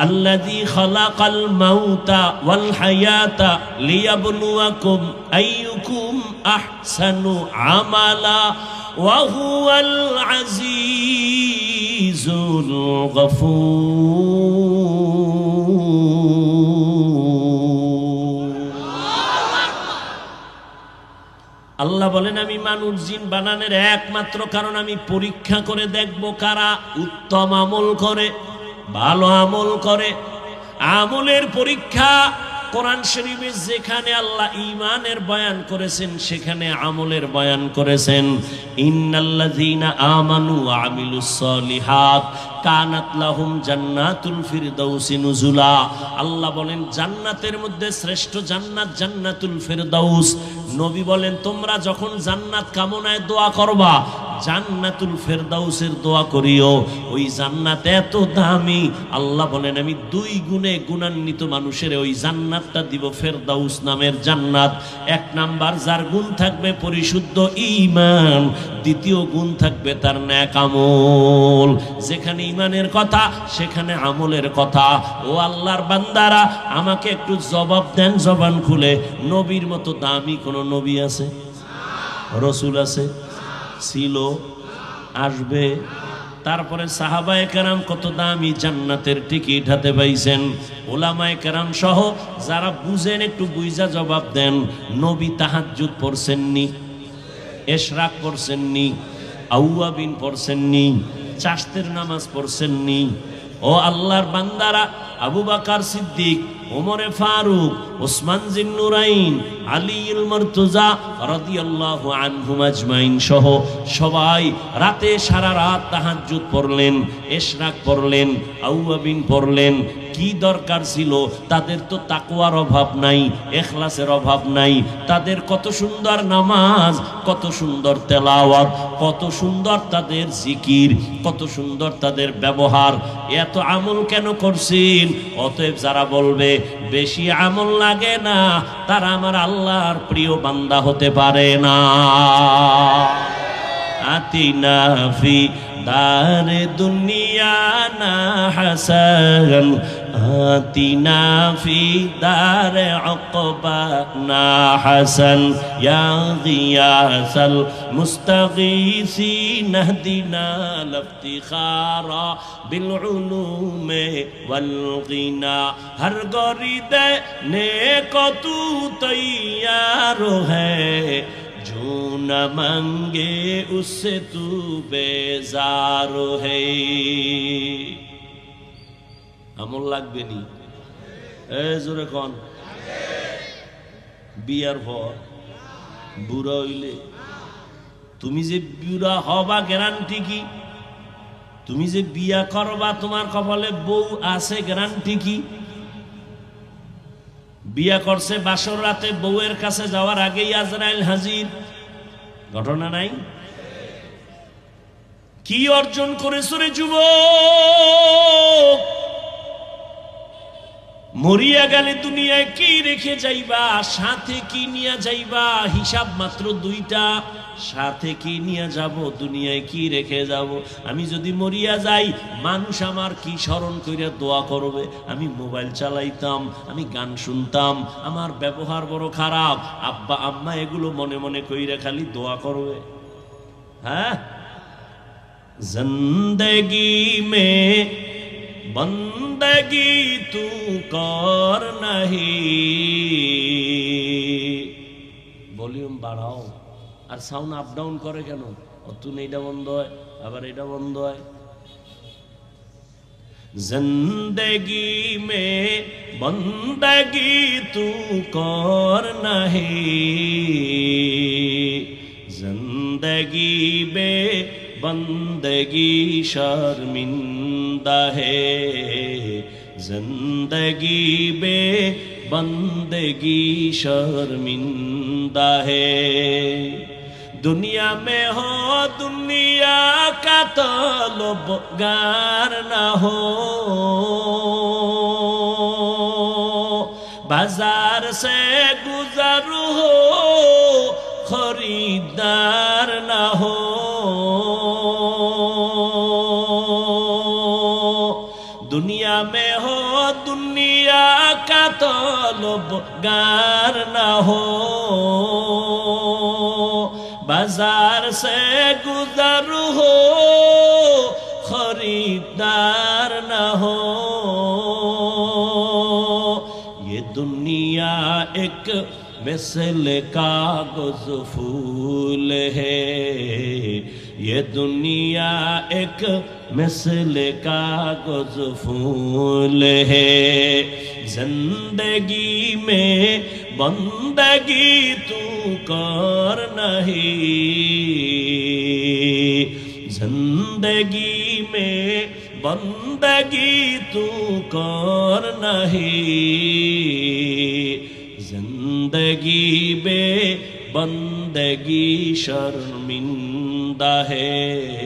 الذي خلق الموت والحياة ليبلوكم أيكم أحسن عملا وهو العزيز الغفور আল্লাহ বলেন আমি মানুষ জিন বানানোর একমাত্র কারণ আমি পরীক্ষা করে দেখব কারা উত্তম আমল করে ভালো আমল করে। আমলের পরীক্ষা কোরআন শরীফে যেখানে আল্লাহ ইমানের বয়ান করেছেন, সেখানে আমলের বয়ান করেছেন। ইন্নাল্লাযীনা আমানু ওয়া আমিলুস সলিহাত কানাত লাহুম জান্নাতুল ফিরদাউসি নুজুলা। আল্লাহ বলেন, জান্নাতের মধ্যে শ্রেষ্ঠ জান্নাত জান্নাতুল ফিরদাউস। নবী বলেন, তোমরা যখন জান্নাত কামনায় দোয়া করবা জান্নাতুল ফেরদাউসের দোয়া করিও। ওই জান্নাত এত দামি। আল্লাহ বলেন, আমি দুই গুণে গুণান্বিত মানুষের ওই জান্নাতটা দিব ফেরদাউস নামের জান্নাত। এক নাম্বার, যার গুণ থাকবে পরিশুদ্ধ ইমান দ্বিতীয় গুণ থাকবে তার ন্যাক আমল। যেখানে ইমানের কথা, সেখানে আমলের কথা। ও আল্লাহর বান্দারা, আমাকে একটু জবাব দেন জবান খুলে। নবীর মতো দামি কোনো নবী আছে? রসুল আছে? ছিল, আসবে। তারপরে সাহাবায়ে কেরাম কত দামি জান্নাতের টিকিট হাতে পাইছেন। ওলামায়ে কেরাম সহ যারা বুঝেন, একটু বুঝা জবাব দেন, নবী তাহাজ্জুদ পড়ছেননি, এশরাক পড়ছেননি, আউয়াবিন পড়ছেননি চাষতের নামাজ পড়ছেননি। ও আল্লাহর বান্দারা আবু বাকার সিদ্দিক, ওমরে ফারুক, ওসমান জিন্নুরাইন আলীল মর্তুজা রাদিয়াল্লাহু আনহুম আজমাইন সহ সবাই রাতে সারা রাত তাহাজ্জুদ পড়লেন, এশরাক পড়লেন, আউয়াবিন পড়লেন। কি দরকার ছিল? তাদের তো তাকওয়ার অভাব নাই, এখলাসের অভাব নাই। তাদের কত সুন্দর নামাজ, কত সুন্দর তেলাওয়াত, কত সুন্দর তাদের জিকির, কত সুন্দর তাদের ব্যবহার। এত আমল কেন অতএব যারা বলবে, বেশি আমল লাগে না, তারা আমার আল্লাহর প্রিয় বান্দা হতে পারে না। আতিনা ফি দারে দুনিয়া না হাসান آتنا في دار عقبانا حسن يا غياث المستغيثين اهدنا الافتخار بالعلوم والغنى ہر گوری دے نیکو تو تیار ہے جو نہ منگے اس سے تو بیزار ہے আমল লাগবে নি? জোরে কন। বিয়ার পর বুড়া হইলে, তুমি যে বুড়া হবা গ্যারান্টি কি? তুমি যে বিয়া করবা তোমার কপালে বউ আছে গ্যারান্টি কি? বিয়া করছে বাসর রাতে বউয়ের কাছে যাওয়ার আগেই আজরাইল হাজির। ঘটনা নাই? কি অর্জন করেছ রে যুবক? মরিয়া গেলে দুনিয়ায় কি রেখে যাইবা? সাথে কি নিয়ে যাইবা? হিসাব মাত্র দুইটা। সাথে কি নিয়ে যাব? দুনিয়ায় কি রেখে যাব? আমি যদি মরিয়া যাই, মানুষ আমার কি স্মরণ কইরা দোয়া করবে? আমি মোবাইল চালাইতাম, আমি গান শুনতাম, আমার ব্যবহার বড় খারাপ। আব্বা, আম্মা এগুলো মনে মনে কইরা খালি দোয়া করবে। হ্যাঁ? জিন্দগি মে বন্দগি তু কর নাহি। ভলিউম বাড়াও। আর সাউন্ড আপ ডাউন করে কেন? অতুন এইটা বন্ধ হয়, আবার এটা বন্ধ হয়। জিন্দগি মে বন্দগি তু কর নাহি। জিন্দগি বে বন্দগি শর্মিন্দা হে জন্দগি বে বন্দগি শর্মিন্দা হে দুনিয়া মে হো দুনিয়া কা তো লোভ গার না হো বাজার সে গুজার হো খরিদার दुनिया में हो दुनिया का तलब गार न हो बाजार से गुजर हो खरीदार न हो ये दुनिया एक मिसल कागज फूल है ये दुनिया एक मिसल कागज़ फूल है। ज़िंदगी में बंदगी तू कर नहीं। ज़िंदगी में बंदगी तू कर नहीं। ज़िंदगी बे बंदगी ਹੁੰਦਾ ਹੈ।